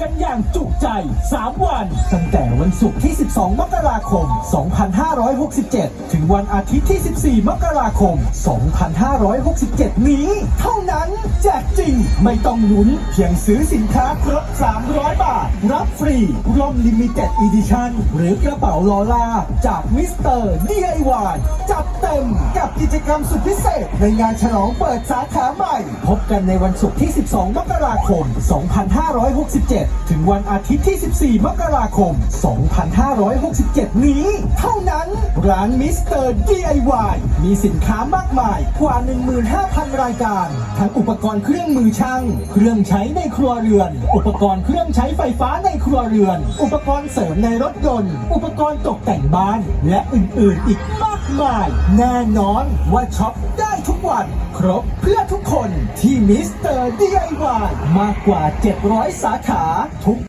กันอย่างจุใจ 3 วัน ตั้งแต่วันศุกร์ที่ 12 มกราคม 2567 ถึงวันอาทิตย์ที่ 14 มกราคม 2567 นี้ เท่านั้น ริง ไม่ต้องลุ้นเพียงซื้อสินค้าครบ 300 บาท รับฟรีร่มลิมิเต็ดอีดิชั่นหรือกระเป๋าลอลา จากมิสเตอร์ DIY จัดเต็มกับกิจกรรมสุดพิเศษ ในงานฉลองเปิดสาขาใหม่ พบกันในวันศุกร์ที่ 12 มกราคม 2567 ถึงวันอาทิตย์ที่ 14 มกราคม 2567 นี้ เท่านั้นร้านมิสเตอร์ DIY มีสินค้ามากมายกว่า 15,000 รายการ ทั้งอุปกรณ์เครื่องมือช่าง เครื่องใช้ในครัวเรือน อุปกรณ์เครื่องใช้ไฟฟ้าในครัวเรือน อุปกรณ์เสริมในรถยนต์ อุปกรณ์ตกแต่งบ้าน และอื่นๆ อีกมากมาย แน่นอนว่าช็อปได้ทุกวัน ครบเพื่อทุกคนที่มิสเตอร์ DIY มากกว่า 700 สาขาทุก